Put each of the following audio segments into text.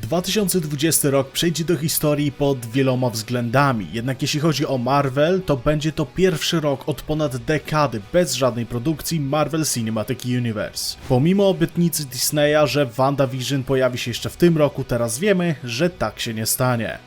2020 rok przejdzie do historii pod wieloma względami, jednak jeśli chodzi o Marvel, to będzie to pierwszy rok od ponad dekady bez żadnej produkcji Marvel Cinematic Universe. Pomimo obietnicy Disneya, że WandaVision pojawi się jeszcze w tym roku, teraz wiemy, że tak się nie stanie.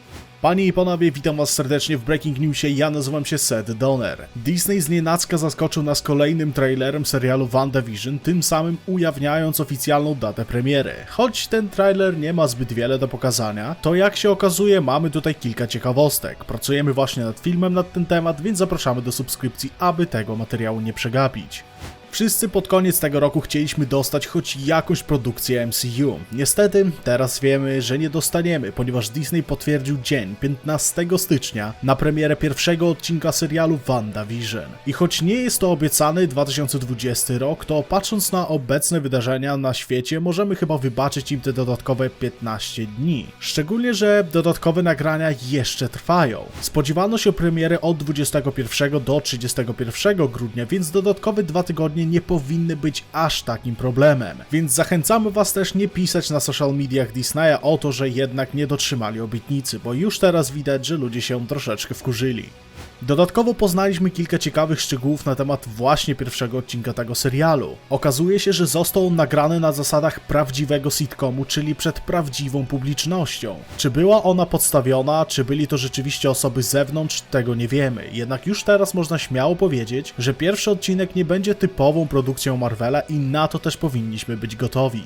Panie i panowie, witam was serdecznie w Breaking Newsie, ja nazywam się Seth Donner. Disney znienacka zaskoczył nas kolejnym trailerem serialu WandaVision, tym samym ujawniając oficjalną datę premiery. Choć ten trailer nie ma zbyt wiele do pokazania, to jak się okazuje mamy tutaj kilka ciekawostek. Pracujemy właśnie nad filmem nad ten temat, więc zapraszamy do subskrypcji, aby tego materiału nie przegapić. Wszyscy pod koniec tego roku chcieliśmy dostać choć jakąś produkcję MCU. Niestety, teraz wiemy, że nie dostaniemy, ponieważ Disney potwierdził dzień 15 stycznia na premierę pierwszego odcinka serialu WandaVision. I choć nie jest to obiecany 2020 rok, to patrząc na obecne wydarzenia na świecie, możemy chyba wybaczyć im te dodatkowe 15 dni. Szczególnie, że dodatkowe nagrania jeszcze trwają. Spodziewano się premiery od 21 do 31 grudnia, więc dodatkowe dwa tygodnie nie powinny być aż takim problemem. Więc zachęcamy Was też nie pisać na social mediach Disneya o to, że jednak nie dotrzymali obietnicy, bo już teraz widać, że ludzie się troszeczkę wkurzyli. Dodatkowo poznaliśmy kilka ciekawych szczegółów na temat właśnie pierwszego odcinka tego serialu. Okazuje się, że został on nagrany na zasadach prawdziwego sitcomu, czyli przed prawdziwą publicznością. Czy była ona podstawiona, czy byli to rzeczywiście osoby z zewnątrz, tego nie wiemy. Jednak już teraz można śmiało powiedzieć, że pierwszy odcinek nie będzie typową produkcją Marvela i na to też powinniśmy być gotowi.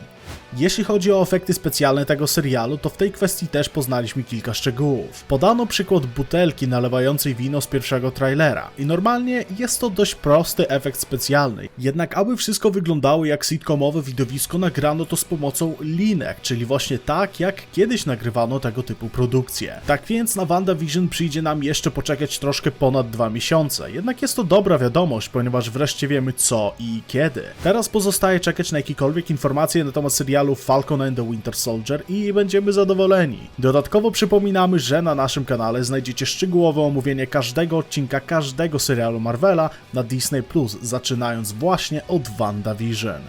Jeśli chodzi o efekty specjalne tego serialu, to w tej kwestii też poznaliśmy kilka szczegółów. Podano przykład butelki nalewającej wino z pierwszego trailera i normalnie jest to dość prosty efekt specjalny. Jednak aby wszystko wyglądało jak sitcomowe widowisko, nagrano to z pomocą linek, czyli właśnie tak jak kiedyś nagrywano tego typu produkcje. Tak więc na WandaVision przyjdzie nam jeszcze poczekać troszkę ponad dwa miesiące. Jednak jest to dobra wiadomość, ponieważ wreszcie wiemy co i kiedy. Teraz pozostaje czekać na jakiekolwiek informacje na temat serialu Falcon and the Winter Soldier i będziemy zadowoleni. Dodatkowo przypominamy, że na naszym kanale znajdziecie szczegółowe omówienie każdego odcinka każdego serialu Marvela na Disney zaczynając właśnie od WandaVision.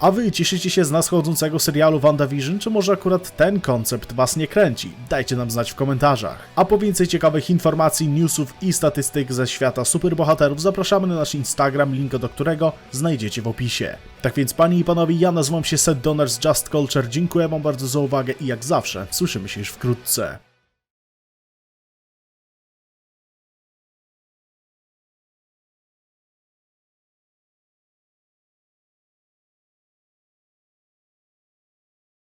A wy cieszycie się z nadchodzącego serialu WandaVision, czy może akurat ten koncept was nie kręci? Dajcie nam znać w komentarzach. A po więcej ciekawych informacji, newsów i statystyk ze świata superbohaterów zapraszamy na nasz Instagram, link do którego znajdziecie w opisie. Tak więc panie i panowie, ja nazywam się Seth Donner z Just Culture, dziękuję wam bardzo za uwagę i jak zawsze słyszymy się już wkrótce.